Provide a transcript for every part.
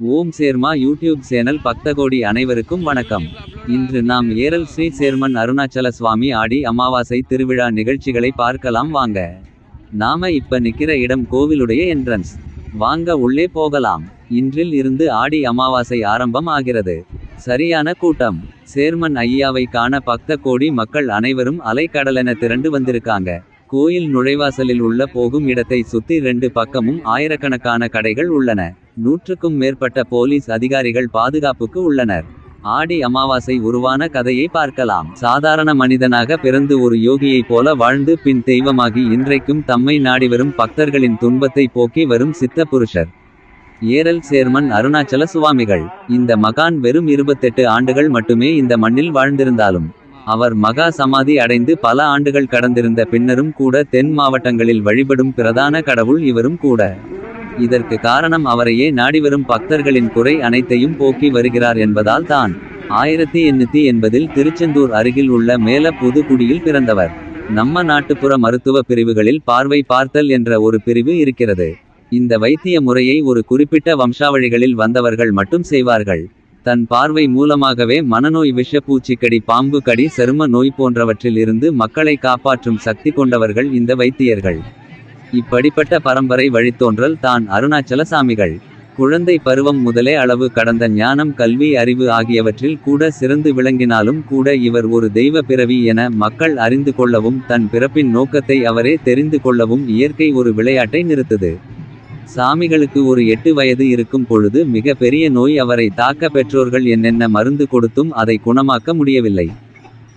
ஓம் சேர்மா YouTube channel பக்தகோடி அனைவருக்கும் வணக்கம். இன்று நாம் ஏரல் ஸ்ரீ சேர்மன் அருணாச்சல சுவாமி ஆடி அமாவாசை திருவிழா நிகழ்ச்சிகளை பார்க்கலாம் வாங்க. நாம இப்ப நிக்கிற இடம் கோவிலுடைய என்ட்ரன்ஸ் வாங்க உள்ளே போகலாம். இன்றில் இருந்து ஆடி அமாவாசை ஆரம்பம் ஆகிறது. சரியான கூட்டம். சேர்மன் ஐயாவை காண பக்த கோடி மக்கள் அனைவரும் அலைக்கடலென திரண்டு வந்திருக்காங்க. கோயில் நுழைவாசலில் உள்ள போகும் இடத்தை சுத்தி ரெண்டு பக்கமும் ஆயிரக்கணக்கான கடைகள் உள்ளன. நூற்றுக்கும் மேற்பட்ட போலீஸ் அதிகாரிகள் பாதுகாப்புக்கு உள்ளனர். ஆடி அமாவாசை உருவான கதையை பார்க்கலாம். சாதாரண மனிதனாக பிறந்து ஒரு யோகியைப் போல வாழ்ந்து பின் தெய்வமாகி இன்றைக்கும் தம்மை நாடிவரும் பக்தர்களின் துன்பத்தை போக்கி வரும் சித்த புருஷர் ஏரல் சேர்மன் அருணாச்சல சுவாமிகள். இந்த மகான் வெறும் இருபத்தெட்டு ஆண்டுகள் மட்டுமே இந்த மண்ணில் வாழ்ந்திருந்தாலும் அவர் மகா சமாதி அடைந்து பல ஆண்டுகள் கடந்திருந்த பின்னரும் கூட தென் மாவட்டங்களில் வழிபடும் பிரதான கடவுள் இவரும் கூட. இதற்கு காரணம் அவரையே நாடிவரும் பக்தர்களின் குறை அனைத்தையும் போக்கி வருகிறார் என்பதால் தான். ஆயிரத்தி எண்ணூத்தி எண்பதில் திருச்செந்தூர் அருகில் உள்ள மேல புதுக்குடியில் பிறந்தவர். நம்ம நாட்டுப்புற மருத்துவ பிரிவுகளில் பார்வை பார்த்தல் என்ற ஒரு பிரிவு இருக்கிறது. இந்த வைத்திய முறையை ஒரு குறிப்பிட்ட வம்சாவழிகளில் வந்தவர்கள் மட்டும் செய்வார்கள். தன் பார்வை மூலமாகவே மனநோய் விஷப்பூச்சிக்கடி பாம்பு கடி சரும நோய் போன்றவற்றில் இருந்து மக்களை காப்பாற்றும் சக்தி கொண்டவர்கள் இந்த வைத்தியர்கள். இப்படிப்பட்ட பரம்பரை வழித்தோன்றல் தான் அருணாச்சல சாமிகள் குழந்தை பருவம் முதலே அளவு கடந்த ஞானம் கல்வி அறிவு ஆகியவற்றில் கூட சிறந்து விளங்கினாலும் கூட இவர் ஒரு தெய்வ பிறவி என மக்கள் அறிந்து கொள்ளவும் தன் பிறப்பின் நோக்கத்தை அவரே தெரிந்து கொள்ளவும் இயற்கை ஒரு விளையாட்டை நிறுத்தது. சாமிகளுக்கு ஒரு எட்டு வயது இருக்கும் பொழுது மிக பெரிய நோய் அவரை தாக்க பெற்றோர்கள் என்னென்ன மருந்து கொடுத்தும் அதை குணமாக்க முடியவில்லை.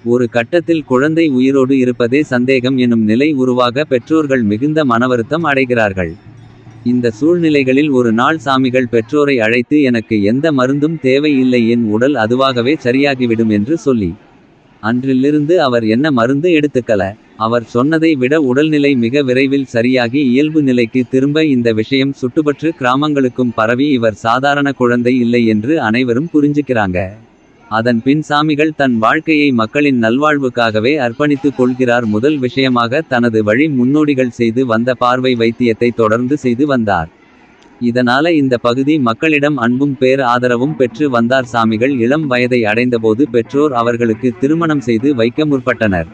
ஒரு கட்டத்தில் குழந்தை உயிரோடு இருப்பதே சந்தேகம் எனும் நிலை உருவாக பெற்றோர்கள் மிகுந்த மனவருத்தம் அடைகிறார்கள். இந்த சூழ்நிலைகளில் ஒரு நாள் சாமிகள் பெற்றோரை அழைத்து எனக்கு எந்த மருந்தும் தேவையில்லை என் உடல் அதுவாகவே சரியாகிவிடும் என்று சொல்லி. அன்றிலிருந்து அவர் என்ன மருந்து எடுத்துக்கல? அவர் சொன்னதை விட உடல்நிலை மிக விரைவில் சரியாகி இயல்பு நிலைக்கு திரும்ப இந்த விஷயம் சுட்டுப்பற்று கிராமங்களுக்கும் பரவி இவர் சாதாரண குழந்தை இல்லை என்று அனைவரும் புரிஞ்சுக்கிறாங்க. அதன் பின் சாமிகள் தன் வாழ்க்கையை மக்களின் நல்வாழ்வுக்காகவே அர்ப்பணித்துக் கொள்கிறார். முதல் விஷயமாக தனது வழி முன்னோடிகள் செய்து வந்த பார்வை வைத்தியத்தை தொடர்ந்து செய்து வந்தார். இதனால இந்த பகுதி மக்களிடம் அன்பும் பேர் ஆதரவும் பெற்று வந்தார். சாமிகள் இளம் வயதை அடைந்தபோது பெற்றோர் அவர்களுக்கு திருமணம் செய்து வைக்க முற்பட்டனர்.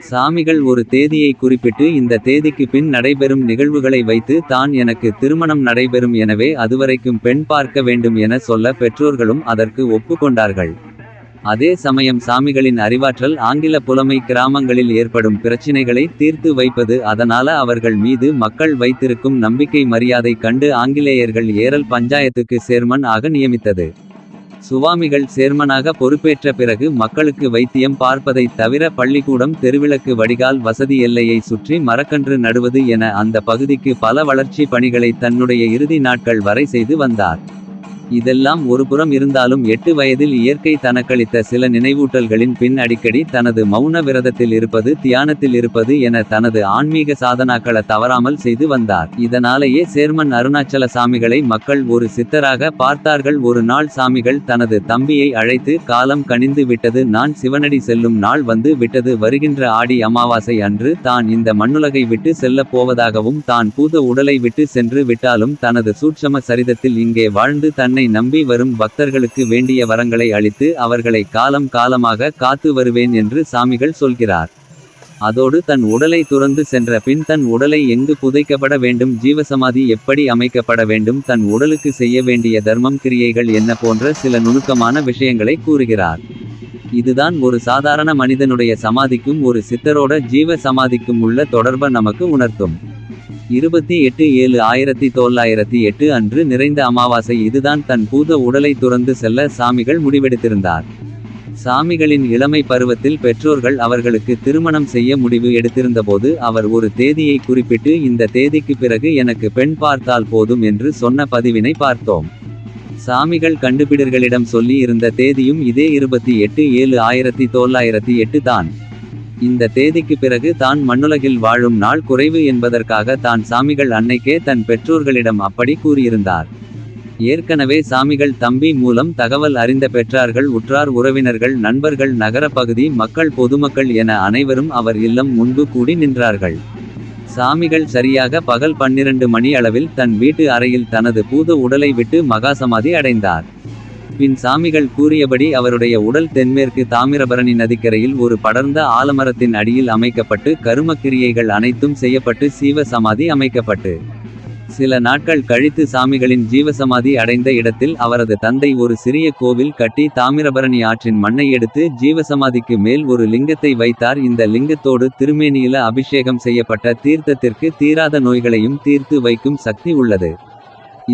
சாமிகள் ஒரு தேதியை குறிப்பிட்டு இந்த தேதிக்கு பின் நடைபெறும் நிகழ்வுகளை வைத்து தான் எனக்கு திருமணம் நடைபெறும் எனவே அதுவரைக்கும் பெண் பார்க்க வேண்டும் என சொல்ல பெற்றோர்களும் அதற்கு ஒப்புக்கொண்டார்கள் அதே சமயம் சாமிகளின் அறிவாற்றல் ஆங்கில புலமை கிராமங்களில் ஏற்படும் பிரச்சினைகளை தீர்த்து வைப்பது அதனால அவர்கள் மீது மக்கள் வைத்திருக்கும் நம்பிக்கை மரியாதை கண்டு ஆங்கிலேயர்கள் ஏரல் பஞ்சாயத்துக்கு சேர்மன் ஆக நியமித்தது. சுவாமிகள் சேர்மனாக பொறுப்பேற்ற பிறகு மக்களுக்கு வைத்தியம் பார்ப்பதை தவிர பள்ளிக்கூடம் தெருவிளக்கு வடிகால் வசதி எல்லையை சுற்றி மரக்கன்று நடுவது என அந்த பகுதிக்கு பல வளர்ச்சி பணிகளை தன்னுடைய இறுதி நாட்கள் வரை செய்து வந்தார். இதெல்லாம் ஒருபுறம் இருந்தாலும் எட்டு வயதில் இயற்கை தனக்களித்த சில நினைவூட்டல்களின் பின் அடிக்கடி தனது மௌன விரதத்தில் இருப்பது தியானத்தில் இருப்பது என தனது ஆன்மீக சாதனாக்களை தவறாமல் செய்து வந்தார். இதனாலேயே சேர்மன் அருணாச்சல சாமிகளை மக்கள் ஒரு சித்தராக பார்த்தார்கள். ஒரு நாள் சாமிகள் தனது தம்பியை அழைத்து காலம் கனிந்து விட்டது நான் சிவனடி செல்லும் நாள் வந்து விட்டது வருகின்ற ஆடி அமாவாசை அன்று தான் இந்த மண்ணுலகை விட்டு செல்லப் போவதாகவும் தான் பூத உடலை விட்டு சென்று விட்டாலும் தனது சூட்சம சரிதத்தில் இங்கே வாழ்ந்து தன்னை தன்னை நம்பி வரும் பக்தர்களுக்கு வேண்டிய வரங்களை அளித்து அவர்களை காலம் காலமாக காத்து வருவேன் என்று சாமிகள் சொல்கிறார். அதோடு தன் உடலை துறந்து சென்ற பின் தன் உடலை எங்கு புதைக்கப்பட வேண்டும் ஜீவசமாதி எப்படி அமைக்கப்பட வேண்டும் தன் உடலுக்கு செய்ய வேண்டிய தர்மம் கிரியைகள் என்ன போன்ற சில நுணுக்கமான விஷயங்களை கூறுகிறார். இதுதான் ஒரு சாதாரண மனிதனுடைய சமாதிக்கும் ஒரு சித்தரோட ஜீவ சமாதிக்கும் உள்ள தொடர்பை நமக்கு உணர்த்தும். இருபத்தி எட்டு ஏழு ஆயிரத்தி தொள்ளாயிரத்தி எட்டு அன்று நிறைந்த அமாவாசை இதுதான் தன் பூத உடலை துறந்து செல்ல சாமிகள் முடிவெடுத்திருந்தார். சாமிகளின் இளமை பருவத்தில் பெற்றோர்கள் அவர்களுக்கு திருமணம் செய்ய முடிவு எடுத்திருந்தபோது அவர் ஒரு தேதியை குறிப்பிட்டு இந்த தேதிக்கு பிறகு எனக்கு பெண் பார்த்தால் போதும் என்று சொன்ன பதிவினை பார்த்தோம். சாமிகள் கண்டுபிடர்களிடம் சொல்லி இருந்த தேதியும் இதே இருபத்தி எட்டு ஏழு ஆயிரத்தி தொள்ளாயிரத்தி எட்டு தான். இந்த தேதிக்கு பிறகு தான் மண்ணுலகில் வாழும் நாள் குறைவு என்பதற்காக தான் சாமிகள் அன்னைக்கே தன் பெற்றோர்களிடம் அப்படி கூறியிருந்தார். ஏற்கனவே சாமிகள் தம்பி மூலம் தகவல் அறிந்த பெற்றார்கள் உற்றார் உறவினர்கள் நண்பர்கள் நகர பகுதி மக்கள் பொதுமக்கள் என அனைவரும் அவர் இல்லம் முன்பு கூடி நின்றார்கள். சாமிகள் சரியாக பகல் பன்னிரண்டு மணி அளவில் தன் வீட்டு அறையில் தனது பூத உடலை விட்டு மகாசமாதி அடைந்தார். பின் சாமிகள் கூறியபடி அவருடைய உடல் தென்மேற்கு தாமிரபரணி நதிக்கரையில் ஒரு படர்ந்த ஆலமரத்தின் அடியில் அமைக்கப்பட்டு கருமக்கிரியைகள் அனைத்தும் செய்யப்பட்டு சீவ சமாதி அமைக்கப்பட்டு. சில நாட்கள் கழித்து சாமிகளின் ஜீவசமாதி அடைந்த இடத்தில் அவரது தந்தை ஒரு சிறிய கோவில் கட்டி தாமிரபரணி ஆற்றின் மண்ணை எடுத்து ஜீவசமாதிக்கு மேல் ஒரு லிங்கத்தை வைத்தார். இந்த லிங்கத்தோடு திருமேனியில அபிஷேகம் செய்யப்பட்ட தீர்த்தத்திற்கு தீராத நோய்களையும் தீர்த்து வைக்கும் சக்தி உள்ளது.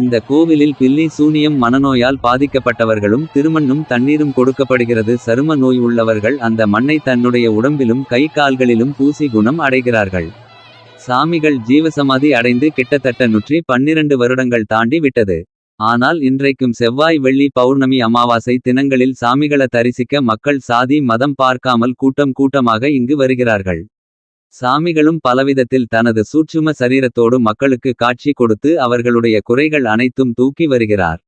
இந்த கோவிலில் பில்லி சூனியம் மனநோயால் பாதிக்கப்பட்டவர்களும் திருமண்ணும் தண்ணீரும் கொடுக்கப்படுகிறது. சரும நோய் உள்ளவர்கள் அந்த மண்ணை தன்னுடைய உடம்பிலும் கை கால்களிலும் பூசி குணம் அடைகிறார்கள். சாமிகள் ஜீவசமாதி அடைந்து கிட்டத்தட்ட நூற்றி பன்னிரண்டு வருடங்கள் தாண்டி விட்டது. ஆனால் இன்றைக்கும் செவ்வாய் வெள்ளி பௌர்ணமி அமாவாசை தினங்களில் சாமிகள தரிசிக்க மக்கள் சாதி மதம் பார்க்காமல் கூட்டம் கூட்டமாக இங்கு வருகிறார்கள். சாமிகளும் பலவிதத்தில் தனது சூட்சும சரீரத்தோடு மக்களுக்கு காட்சி கொடுத்து அவர்களுடைய குறைகள் அனைத்தும் தூக்கி வருகிறார்.